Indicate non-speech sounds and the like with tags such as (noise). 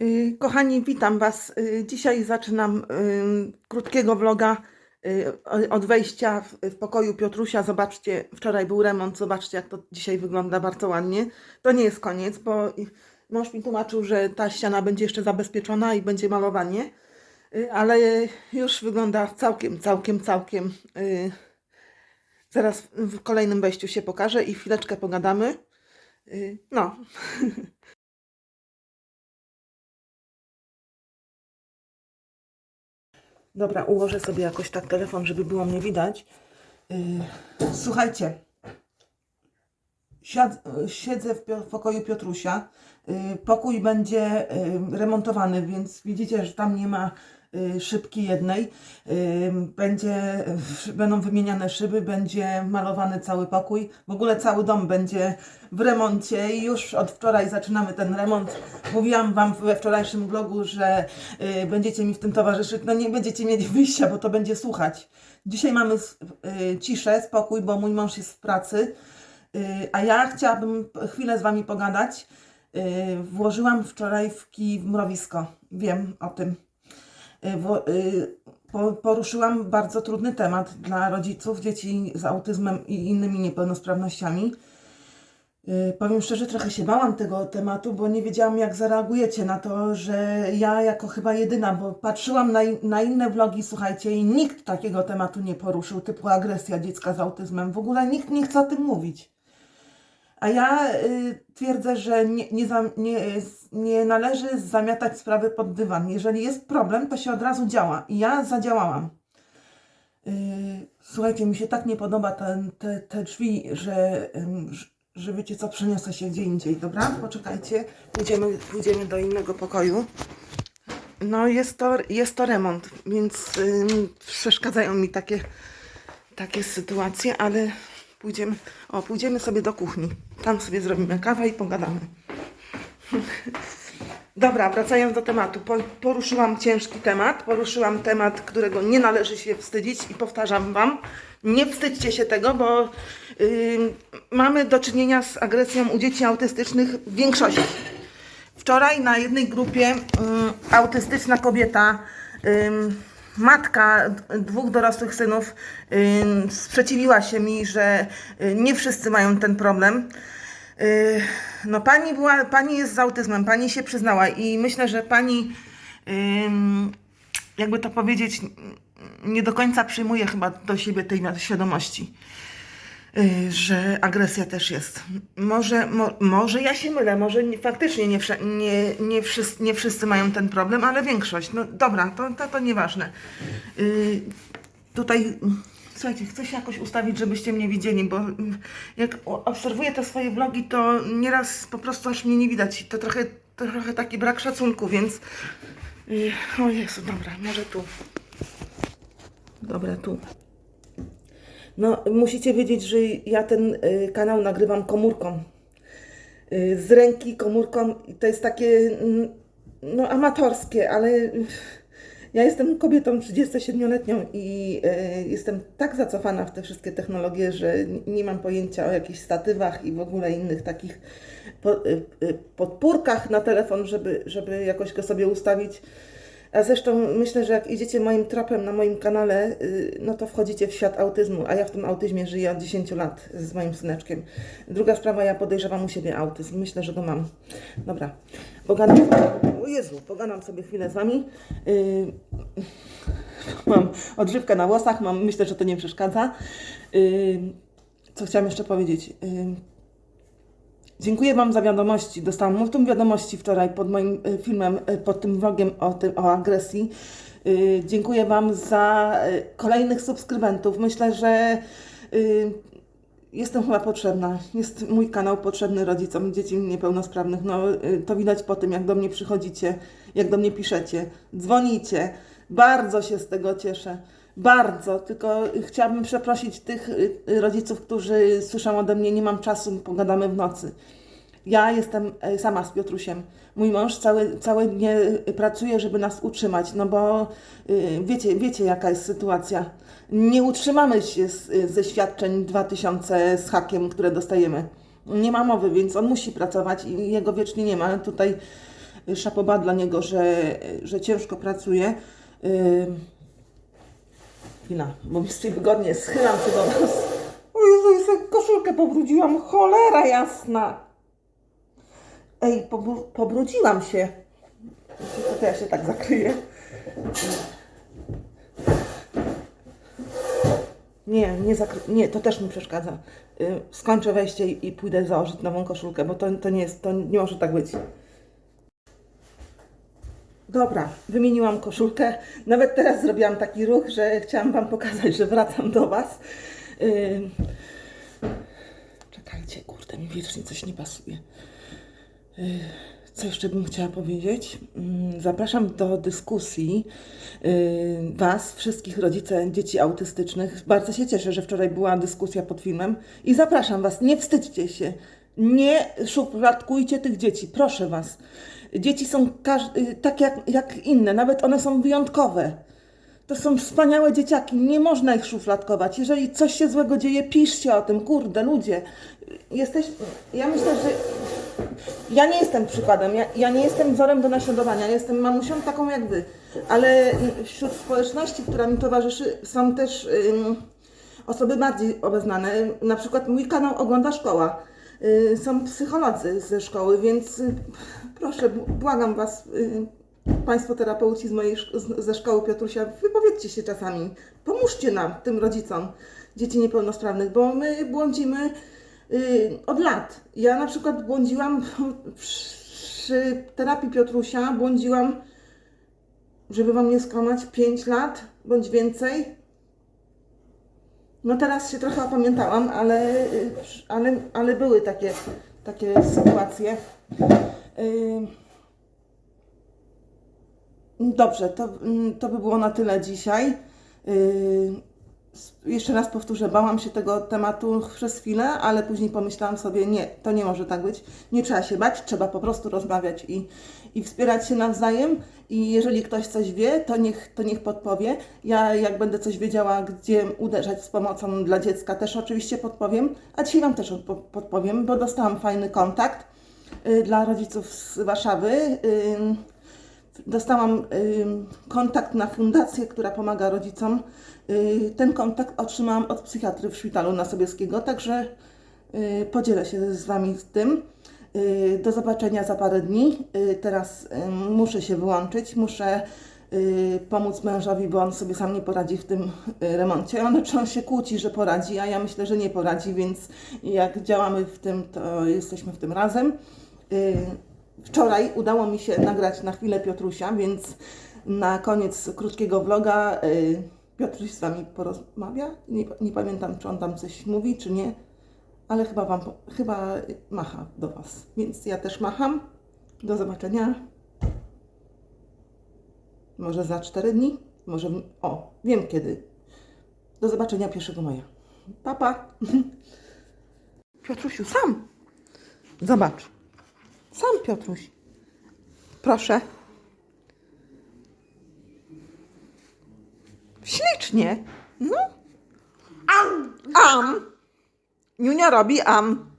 Y, Kochani, witam Was. Y, Dzisiaj zaczynam y, krótkiego vloga od wejścia w, pokoju Piotrusia. Zobaczcie, wczoraj był remont, zobaczcie jak to dzisiaj wygląda bardzo ładnie. To nie jest koniec, bo mąż mi tłumaczył, że ta ściana będzie jeszcze zabezpieczona i będzie malowanie, ale już wygląda całkiem, całkiem, całkiem. Zaraz w kolejnym wejściu się pokażę i chwileczkę pogadamy. No, (laughs) Dobra, ułożę sobie jakoś tak telefon, żeby było mnie widać. Yy, słuchajcie, siedzę w pokoju Piotrusia. Yy, pokój będzie yy, remontowany, więc widzicie, że tam nie ma szybki jednej. Będzie, będą wymieniane szyby, będzie malowany cały pokój. W ogóle cały dom będzie w remoncie i już od wczoraj zaczynamy ten remont. Mówiłam Wam we wczorajszym vlogu, że y, będziecie mi w tym towarzyszyć. No nie będziecie mieć wyjścia, bo to będzie słuchać. Dzisiaj mamy y, ciszę, spokój, bo mój mąż jest w pracy, y, a ja chciałabym chwilę z Wami pogadać. Y, włożyłam wczoraj w kij w mrowisko. Wiem o tym. Y, y, po- Poruszyłam bardzo trudny temat dla rodziców dzieci z autyzmem i innymi niepełnosprawnościami. Yy, Powiem szczerze, trochę się bałam tego tematu, bo nie wiedziałam, jak zareagujecie na to, że ja jako chyba jedyna, bo patrzyłam na, na inne vlogi, słuchajcie, i nikt takiego tematu nie poruszył, typu agresja dziecka z autyzmem. W ogóle nikt nie chce o tym mówić. A ja y, twierdzę, że nie, nie, za, nie, nie należy zamiatać sprawy pod dywan. Jeżeli jest problem, to się od razu działa. I ja zadziałałam. Yy, Słuchajcie, mi się tak nie podoba ten, te, te drzwi, że, ym, że- wiecie co, przeniosę się gdzie indziej, dobra? Poczekajcie, pójdziemy, pójdziemy do innego pokoju. No jest to, jest to remont, więc ym, przeszkadzają mi takie, takie sytuacje, ale pójdziemy, o, pójdziemy sobie do kuchni. Tam sobie zrobimy kawę i pogadamy. Dobra, wracając do tematu. Po, poruszyłam ciężki temat. Poruszyłam temat, którego nie należy się wstydzić i powtarzam Wam, nie wstydźcie się tego, bo ym, mamy do czynienia z agresją u dzieci autystycznych w większości. Wczoraj na jednej grupie ym, autystyczna kobieta, ym, matka dwóch dorosłych synów, ym, sprzeciwiła się mi, że y, nie wszyscy mają ten problem. Y, No pani była, pani jest z autyzmem, pani się przyznała i myślę, że pani, jakby to powiedzieć, nie do końca przyjmuje chyba do siebie tej świadomości, y, że agresja też jest. Może, mo, może ja się mylę, może nie, faktycznie nie, nie, nie, wszyscy, nie wszyscy mają ten problem, ale większość. No dobra, to, to, to nieważne. Y, tutaj, słuchajcie, chcę się jakoś ustawić, żebyście mnie widzieli, bo jak obserwuję te swoje vlogi, to nieraz po prostu aż mnie nie widać. To trochę, to trochę taki brak szacunku, więc... y, O Jezu, dobra, może tu. Dobra, tu. No, musicie wiedzieć, że ja ten y, kanał nagrywam komórką. Y, z ręki komórką. To jest takie mm, no, amatorskie, ale ja jestem kobietą 37-letnią i y, jestem tak zacofana w te wszystkie technologie, że nie mam pojęcia o jakichś statywach i w ogóle innych takich po, podpórkach na telefon, żeby, żeby jakoś go sobie ustawić. A zresztą myślę, że jak idziecie moim tropem na moim kanale, y, no to wchodzicie w świat autyzmu, a ja w tym autyzmie żyję od 10 lat z moim syneczkiem. Druga sprawa, ja podejrzewam u siebie autyzm. Myślę, że go mam. Dobra, pogadam. O Jezu, pogadam sobie chwilę z Wami. Y, (laughs) Mam odżywkę na włosach, mam, myślę, że to nie przeszkadza. Y, Co chciałam jeszcze powiedzieć? Y, Dziękuję Wam za wiadomości. Dostałam multum wiadomości wczoraj pod moim y, filmem, y, pod tym vlogiem o, tym, o agresji. Y, Dziękuję Wam za kolejnych subskrybentów. Myślę, że jestem chyba potrzebna. Jest mój kanał potrzebny rodzicom dzieci niepełnosprawnych. No, to widać po tym, jak do mnie przychodzicie, jak do mnie piszecie, dzwonicie. Bardzo się z tego cieszę. Bardzo, tylko chciałabym przeprosić tych y, y, rodziców, którzy słyszą ode mnie, nie mam czasu, pogadamy w nocy. Ja jestem e, sama z Piotrusiem. Mój mąż całe, całe dnie y, pracuje, żeby nas utrzymać, no bo y, wiecie, wiecie jaka jest sytuacja. Nie utrzymamy się z, y, ze świadczeń 2000 z hakiem, które dostajemy. Nie ma mowy, więc on musi pracować i jego wiecznie nie ma. Tutaj y, szapoba dla niego, że, że ciężko pracuje. Chwila, bo mi jest wygodnie, schylam się do Was. O Jezu, koszulkę pobrudziłam, cholera jasna. Ej, pobru- pobrudziłam się. To ja się tak zakryję. Nie, nie, zakry- nie, to też mi przeszkadza. Y, skończę wejście i, i pójdę założyć nową koszulkę, bo to, to nie jest, to nie może tak być. Dobra, wymieniłam koszulkę. Nawet teraz zrobiłam taki ruch, że chciałam Wam pokazać, że wracam do Was. Ym, Czekajcie, kurde, mi wiecznie coś nie pasuje. Yy, Co jeszcze bym chciała powiedzieć? Zapraszam do dyskusji yy, Was, wszystkich rodzice dzieci autystycznych. Bardzo się cieszę, że wczoraj była dyskusja pod filmem i zapraszam Was, nie wstydźcie się. Nie szufladkujcie tych dzieci, proszę Was. Dzieci są y, tak jak, jak inne, nawet one są wyjątkowe. To są wspaniałe dzieciaki, nie można ich szufladkować. Jeżeli coś się złego dzieje, piszcie o tym, kurde, ludzie. Jesteś, ja myślę, że ja nie jestem przykładem, ja, ja nie jestem wzorem do naśladowania, jestem mamusią taką jak wy, ale wśród społeczności, która mi towarzyszy, są też osoby bardziej obeznane. Na przykład mój kanał ogląda szkoła. Y, są psycholodzy ze szkoły, więc y, proszę, błagam was, y, Państwo terapeuci z mojej ze szkoły Piotrusia, wypowiedzcie się czasami. Pomóżcie nam, tym rodzicom dzieci niepełnosprawnych, bo my błądzimy od lat. Ja na przykład błądziłam (laughs) przy terapii Piotrusia, błądziłam, żeby Wam nie skłamać, 5 lat bądź więcej. No teraz się trochę opamiętałam, ale, ale, ale były takie, takie sytuacje. Dobrze, to, to by było na tyle dzisiaj. Jeszcze raz powtórzę, bałam się tego tematu przez chwilę, ale później pomyślałam sobie, nie, to nie może tak być. Nie trzeba się bać, trzeba po prostu rozmawiać i, i wspierać się nawzajem. I jeżeli ktoś coś wie, to niech, to niech podpowie. Ja, jak będę coś wiedziała, gdzie uderzać z pomocą dla dziecka, też oczywiście podpowiem. A dzisiaj Wam też odpo- podpowiem, bo dostałam fajny kontakt yy, dla rodziców z Warszawy. Dostałam kontakt na fundację, która pomaga rodzicom. Y, ten kontakt otrzymałam od psychiatry w szpitalu na Sobieskiego, także y, podzielę się z Wami z tym. Y, do zobaczenia za parę dni. Teraz muszę się wyłączyć, muszę pomóc mężowi, bo on sobie sam nie poradzi w tym remoncie. On, czy on się kłóci, że poradzi, a ja myślę, że nie poradzi, więc jak działamy w tym, to jesteśmy w tym razem. Wczoraj udało mi się nagrać na chwilę Piotrusia, więc na koniec krótkiego vloga y, Piotruś z Wami porozmawia. Nie, nie pamiętam, czy on tam coś mówi, czy nie, ale chyba Wam, chyba macha do Was. Więc ja też macham. Do zobaczenia. Może za 4 dni? Może, o, wiem kiedy. Do zobaczenia 1 maja. Papa. Pa. (laughs) Piotrusiu, sam. Zobacz. Sam Piotruś. Proszę. Ślicznie. No. Am. Am. Niunia robi am.